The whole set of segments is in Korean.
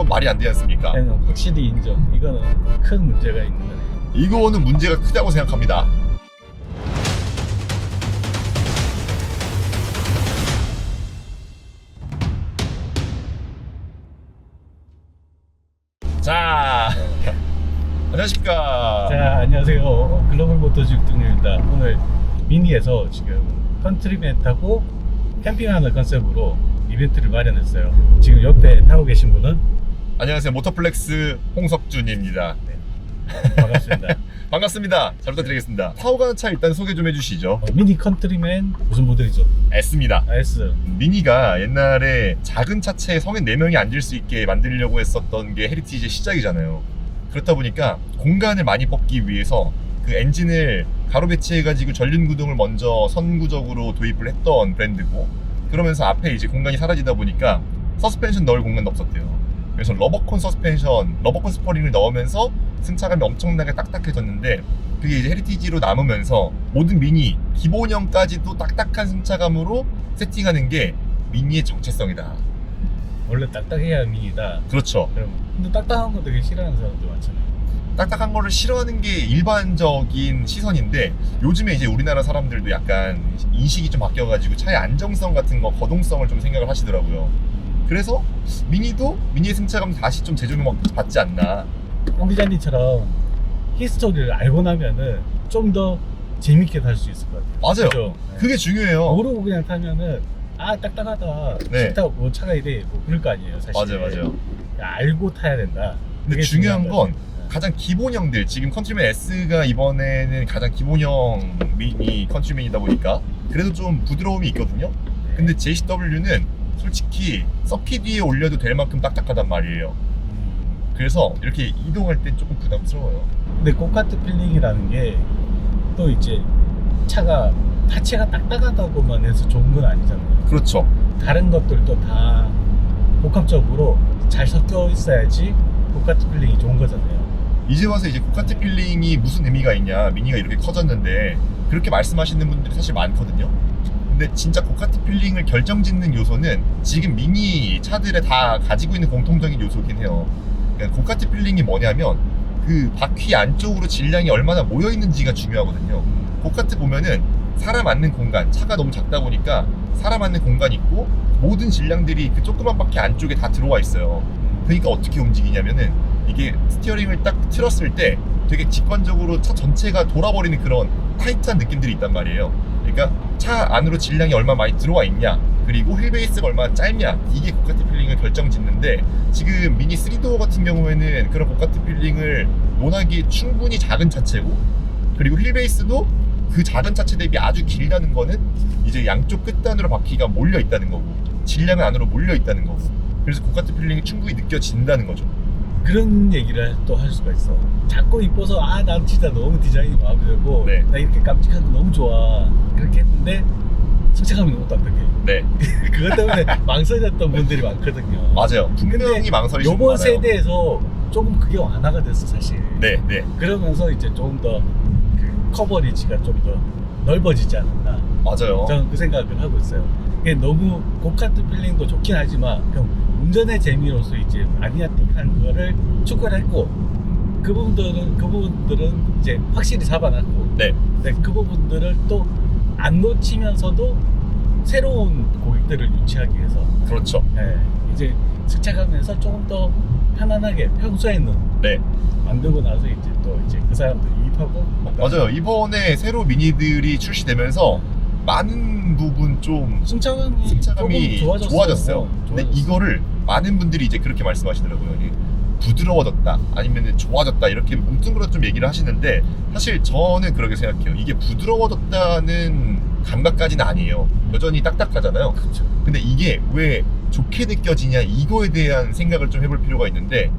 건 말이 안 되지 않습니까? 아니, 확실히 인정. 이거는 큰 문제가 있는 거네. 이거는 문제가 크다고 생각합니다. 자, 안녕하십니까. 자, 안녕하세요. 글로벌 모터즈 육동입니다. 오늘 미니에서 지금 컨트리맨 타고 캠핑하는 컨셉으로 이벤트를 마련했어요. 지금 옆에 타고 계신 분은 안녕하세요. 모터플렉스 홍석준입니다. 반갑습니다. 반갑습니다. 잘 부탁드리겠습니다. 타고 가는 차 일단 소개 좀 해주시죠. 어, 미니 컨트리맨 무슨 모델이죠? S입니다. S. 미니가 옛날에 작은 차체에 성인 4명이 앉을 수 있게 만들려고 했었던 게 헤리티지의 시작이잖아요. 그렇다 보니까 공간을 많이 뽑기 위해서 그 엔진을 가로 배치해가지고 전륜 구동을 먼저 선구적으로 도입을 했던 브랜드고 그러면서 앞에 이제 공간이 사라지다 보니까 서스펜션 넣을 공간도 없었대요. 그래서 러버콘 서스펜션, 러버콘 스퍼링을 넣으면서 승차감이 엄청나게 딱딱해졌는데 그게 이제 헤리티지로 남으면서 모든 미니 기본형까지도 딱딱한 승차감으로 세팅하는 게 미니의 정체성이다. 원래 딱딱해야 미니다. 그렇죠. 그럼 근데 딱딱한 거 되게 싫어하는 사람들 많잖아요. 딱딱한 거를 싫어하는 게 일반적인 시선인데 요즘에 이제 우리나라 사람들도 약간 인식이 좀 바뀌어가지고 차의 안정성 같은 거 거동성을 좀 생각을 하시더라고요. 그래서 미니도 미니의 승차감 다시 좀 재조명 받지 않나. 홍 기자님처럼 히스토리를 알고 나면은 좀 더 재밌게 탈 수 있을 것 같아요. 맞아요. 그죠? 네. 그게 중요해요. 모르고 그냥 타면은 아 딱딱하다 네. 싫다고 뭐 차가 이래 뭐 그럴 거 아니에요 사실 맞아요, 맞아요. 알고 타야 된다 근데 그게 중요한 중요한 건 거지. 가장 기본형들 지금 컨트리맨 S가 이번에는 가장 기본형 미니 컨트리맨이다 보니까 그래도 좀 부드러움이 있거든요. 네. 근데 JCW는 솔직히 서킷 위에 올려도 될 만큼 딱딱하단 말이에요. 음, 그래서 이렇게 이동할 땐 조금 부담스러워요. 근데 고카트 필링이라는 게 또 이제 차가 하체가 딱딱하다고만 해서 좋은 건 아니잖아요 그렇죠. 다른 것들도 다 복합적으로 잘 섞여 있어야지 고카트 필링이 좋은 거잖아요 이제 와서 이제 고카트 필링이 무슨 의미가 있냐 미니가 이렇게 커졌는데 그렇게 말씀하시는 분들이 사실 많거든요 근데 진짜 고카트 필링을 결정짓는 요소는 지금 미니 차들에 다 가지고 있는 공통적인 요소긴 해요. 그러니까 고카트 필링이 뭐냐면 그 바퀴 안쪽으로 질량이 얼마나 모여 있는지가 중요하거든요. 고카트 보면은 사람 앉는 공간 차가 너무 작다 보니까 사람 앉는 공간이 있고 모든 질량들이 그 조그만 바퀴 안쪽에 다 들어와 있어요. 그러니까 어떻게 움직이냐면은 이게 스티어링을 딱 틀었을 때 되게 직관적으로 차 전체가 돌아버리는 그런 타이트한 느낌들이 있단 말이에요. 그러니까 차 안으로 질량이 얼마 많이 들어와 있냐, 그리고 휠베이스가 얼마나 짧냐, 이게 고카트 필링을 결정짓는데 지금 미니 3도어 같은 경우에는 그런 고카트 필링을 논하기에 충분히 작은 차체고, 그리고 휠베이스도 그 작은 차체 대비 아주 길다는 거는 이제 양쪽 끝단으로 바퀴가 몰려 있다는 거고, 질량은 안으로 몰려 있다는 거고, 그래서 고카트 필링이 충분히 느껴진다는 거죠. 그런 얘기를 또 할 수가 있어. 자꾸 이뻐서 아 난 진짜 너무 디자인이 마음에 들고 네. 나 이렇게 깜찍한 거 너무 좋아. 그렇게 했는데 승차감이 너무 딱딱해. 네, 그것 때문에 망설였던 분들이 많거든요. 맞아요. 분명히 망설이시는 요번. 세대에서 조금 그게 완화가 됐어 사실. 네, 네, 그러면서 이제 조금 더 그 커버리지가 좀 더 넓어지지 않았나. 맞아요. 저는 그 생각을 하고 있어요. 이게 너무 고카트 필링도 좋긴 하지만 그냥 운전의 재미로서 이제 아니아틱한 거를 추구를 했고 그 부분들은 그 부분들은 이제 확실히 잡아놨고 네, 네, 그 부분들을 또 안 놓치면서도 새로운 고객들을 유치하기 위해서 그렇죠. 예, 이제 승차감에서 조금 더 편안하게 평소에는 네, 만들고 나서 이제 또 이제 그 사람들 유입하고 맞아요. 이번에 새로 미니들이 출시되면서 많은 부분 좀 승차감이, 승차감이 조금 좋아졌어요. 좋아졌어요. 어, 근데 좋아졌어요. 이거를 많은 분들이 이제 그렇게 말씀하시더라고요. 부드러워졌다, 아니면 좋아졌다 이렇게 뭉뚱그려 좀 얘기를 하시는데 사실 저는 그렇게 생각해요. 이게 부드러워졌다는 감각까지는 아니에요. 여전히 딱딱하잖아요. 그렇죠. 근데 이게 왜 좋게 느껴지냐 이거에 대한 생각을 좀 해볼 필요가 있는데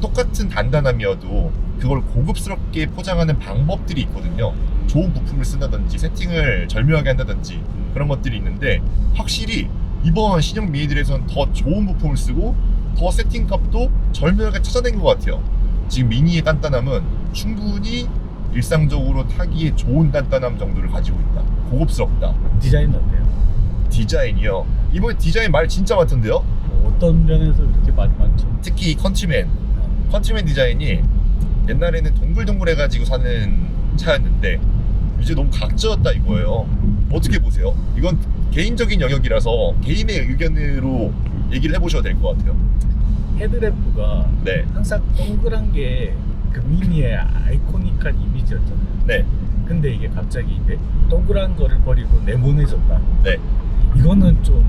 똑같은 단단함이어도 그걸 고급스럽게 포장하는 방법들이 있거든요. 좋은 부품을 쓴다든지 세팅을 절묘하게 한다든지 그런 것들이 있는데 확실히 이번 신형 미니들에선 더 좋은 부품을 쓰고 더 세팅값도 절묘하게 찾아낸 것 같아요. 지금 미니의 단단함은 충분히 일상적으로 타기에 좋은 단단함 정도를 가지고 있다. 고급스럽다. 디자인 어때요? 디자인이요. 이번에 디자인 말 진짜 많던데요? 뭐 어떤 면에서 그렇게 말이 많죠? 특히 어. 컨트리맨 디자인이 옛날에는 동글동글해가지고 사는 차였는데 이제 너무 각져졌다 이거예요. 어떻게 보세요? 이건 개인적인 영역이라서 개인의 의견으로 얘기를 해보셔도 될 것 같아요. 헤드램프가 네, 항상 동그란 게그 미니의 아이코닉한 이미지였잖아요. 네, 근데 이게 갑자기 이제 동그란 거를 버리고 네모네졌다. 네. 이거는 좀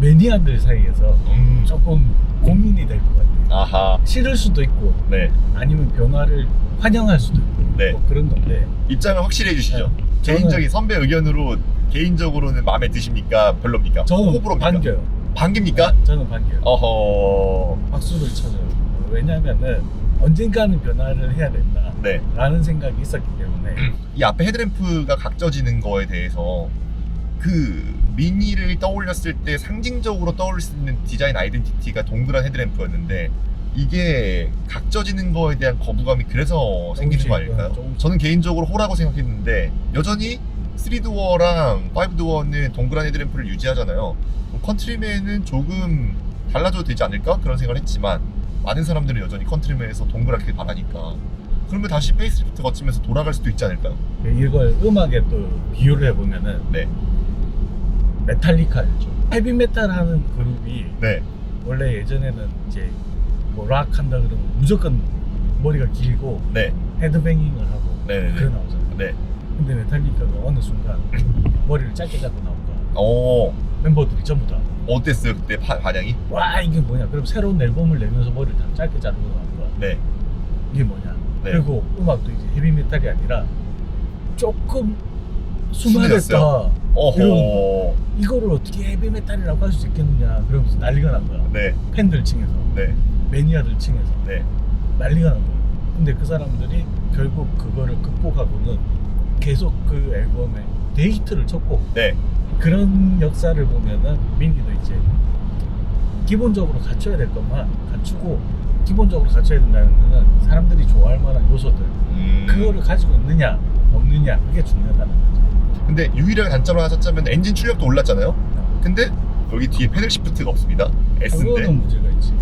매니아들 사이에서 음, 조금 고민이 될 것 같아요. 아하, 싫을 수도 있고 네, 아니면 변화를 환영할 수도 있고 네. 뭐 그런 건데 입장을 확실히 해주시죠. 네. 개인적인 선배 의견으로 개인적으로는 마음에 드십니까? 별로입니까? 저는 호불호입니까? 반겨요. 반깁니까? 네, 저는 반겨요. 어허, 박수를 쳐줘요. 왜냐면은 언젠가는 변화를 해야 된다. 네. 라는 생각이 있었기 때문에 이 앞에 헤드램프가 각져지는 거에 대해서 그 미니를 떠올렸을 때 상징적으로 떠올릴 수 있는 디자인 아이덴티티가 동그란 헤드램프였는데 이게 각져지는 거에 대한 거부감이 그래서 생기는 거 아닐까요? 조금씩. 저는 개인적으로 호라고 생각했는데 여전히 3도어랑 5도어는 동그란 헤드램프를 유지하잖아요. 컨트리맨은 조금 달라져도 되지 않을까? 그런 생각을 했지만 많은 사람들은 여전히 컨트리맨에서 동그랗게 바라니까 그러면 다시 페이스리프트 거치면서 돌아갈 수도 있지 않을까요? 이걸 음악에 또 비유를 해보면은 네. 메탈리카 알죠? 헤비메탈 하는 그룹이 네. 원래 예전에는 이제 뭐락 한다 그러면 무조건 머리가 길고 네. 헤드뱅잉을 하고 네네네. 그래 나오잖아요. 네. 근데 메탈리카가 어느 순간 머리를 짧게 잡고 나온 거야. 어, 멤버들이 전부 다. 어땠어요? 그때 파- 반향이? 와 이게 뭐냐? 그럼 새로운 앨범을 내면서 머리를 다 짧게 자르고 나온 거야. 네. 이게 뭐냐? 네. 그리고 음악도 이제 헤비 메탈이 아니라 조금. 순화됐다. 어허. 이거를 어떻게 헤비 메탈이라고 할 수 있겠느냐? 그러면서 난리가 난 거야. 네. 팬들 층에서, 네. 매니아들 층에서 네. 난리가 난 거야. 근데 그 사람들이 결국 그거를 극복하고는 계속 그 앨범에 데이트를 쳤고 네. 그런 역사를 보면은 민기도 이제 기본적으로 갖춰야 될 것만 갖추고 기본적으로 갖춰야 된다는 거는 사람들이 좋아할 만한 요소들 음. 그거를 가지고 있느냐 없느냐 그게 중요하다는 거죠. 근데 유일하게 단점을 하나 찾자면 엔진 출력도 올랐잖아요. 근데 여기 뒤에 패들 시프트가 없습니다. S인데 그거는 문제가 있지.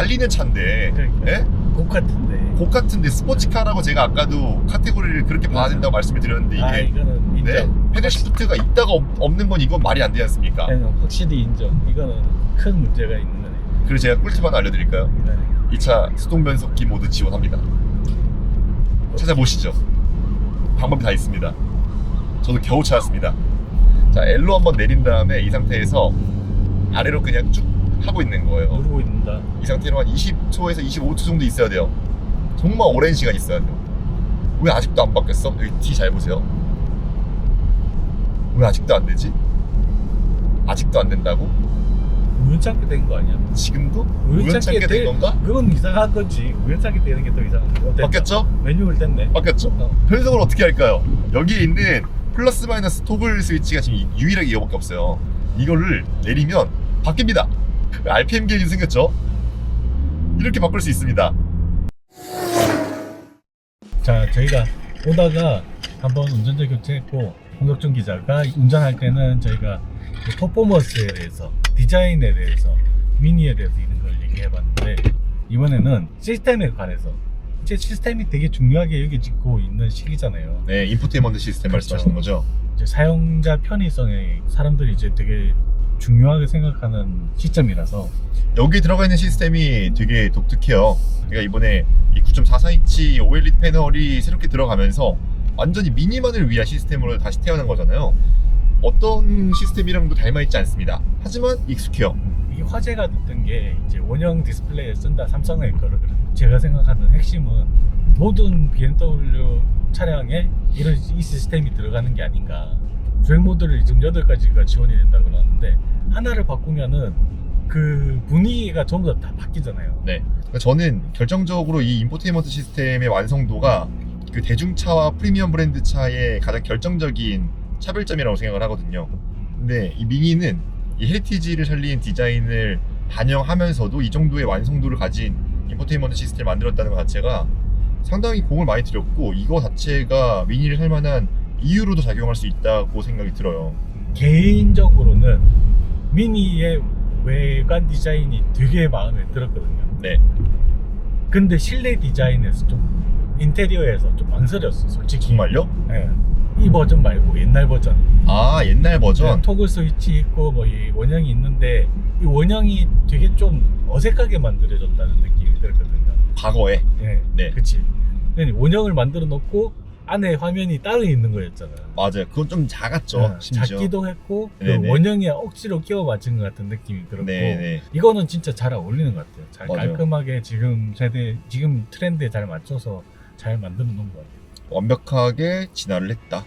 달리는 차인데 그러니까. 예? 곡 같은데. 곡 같은데 스포츠카라고 제가 아까도 카테고리를 그렇게 봐야 된다고 말씀을 드렸는데 이게 아 이거는 인정. 네? 패들 시프트가 있다가 없- 없는 건 이건 말이 안 되지 않습니까? 네, 확실히 인정. 이거는 큰 문제가 있는 거네. 그래서 제가 꿀팁 하나 알려드릴까요? 이거는. 이 차 수동 변속기 모드 지원합니다. 찾아보시죠. 방법이 다 있습니다. 저도 겨우 찾았습니다. 자, L로 한번 내린 다음에 이 상태에서 아래로 그냥 쭉 하고 있는 거예요. 누르고 있는다. 이 상태로 한 20초에서 25초 정도 있어야 돼요. 정말 오랜 시간 있어야 돼요. 왜 아직도 안 바뀌었어? 여기 뒤잘 보세요. 왜 아직도 안 되지? 아직도 안 된다고? 우연찮게 된 거 아니야? 지금도? 우연찮게 된 될- 건가? 그건 이상한 거지. 우연찮게 되는 게 더 이상한 거. 바뀌었죠? 메뉴를 뗐네. 바뀌었죠? 어. 변속을 어떻게 할까요? 여기에 있는 플러스 마이너스 토글 스위치가 지금 유일하게 이거밖에 없어요. 이거를 내리면 바뀝니다. RPM 게이지 생겼죠? 이렇게 바꿀 수 있습니다. 자, 저희가 오다가 한번 운전자 교체했고 홍덕준 기자가 운전할 때는 저희가 그 퍼포먼스에 대해서 디자인에 대해서 미니에 대해서 이런 걸 얘기해봤는데 이번에는 시스템에 관해서 이제 시스템이 되게 중요하게 여겨지고 있는 시기잖아요. 네, 인포테인먼트 시스템 그렇죠. 말씀하시는 거죠? 이제 사용자 편의성에 사람들이 이제 되게 중요하게 생각하는 시점이라서 여기 들어가 있는 시스템이 되게 독특해요. 그러니까 이번에 이 9.44인치 OLED 패널이 새롭게 들어가면서 완전히 미니만을 위한 시스템으로 다시 태어난 거잖아요. 어떤 시스템이랑도 닮아있지 않습니다. 하지만 익숙해요. 이게 화제가 됐던 게 이제 원형 디스플레이에 쓴다 삼성의 거를 제가 생각하는 핵심은 모든 BMW 차량에 이런 이 시스템이 들어가는 게 아닌가 주행 모드를 지금 8가지가 지원이 된다고 그러는데 하나를 바꾸면은 그 분위기가 전부 다, 다 바뀌잖아요 네. 그러니까 저는 결정적으로 이 인포테인먼트 시스템의 완성도가 그 대중차와 프리미엄 브랜드 차의 가장 결정적인 차별점이라고 생각을 하거든요. 근데 이 미니는 이 헤리티지를 살린 디자인을 반영하면서도 이 정도의 완성도를 가진 인포테인먼트 시스템을 만들었다는 것 자체가 상당히 공을 많이 들였고 이거 자체가 미니를 살 만한 이유로도 작용할 수 있다고 생각이 들어요. 개인적으로는 미니의 외관 디자인이 되게 마음에 들었거든요. 네. 근데 실내 디자인에서 좀 인테리어에서 좀 망설였어, 솔직히. 정말요? 예. 이 버전 말고 옛날 버전. 아 옛날 버전. 토글 스위치 있고 뭐 이 원형이 있는데 이 원형이 되게 좀 어색하게 만들어졌다는 느낌이 들거든요. 과거에. 예. 네. 그치. 그냥 원형을 만들어 놓고 안에 화면이 따로 있는 거였잖아요. 맞아요. 그건 좀 작았죠. 예, 심지어. 작기도 했고 그 네네. 원형에 억지로 끼워 맞춘 것 같은 느낌이 들었고 네네. 이거는 진짜 잘 어울리는 것 같아요. 잘 맞아요. 깔끔하게 지금 세대 지금 트렌드에 잘 맞춰서 잘 만들어 놓은 것 같아요. 완벽하게 진화를 했다.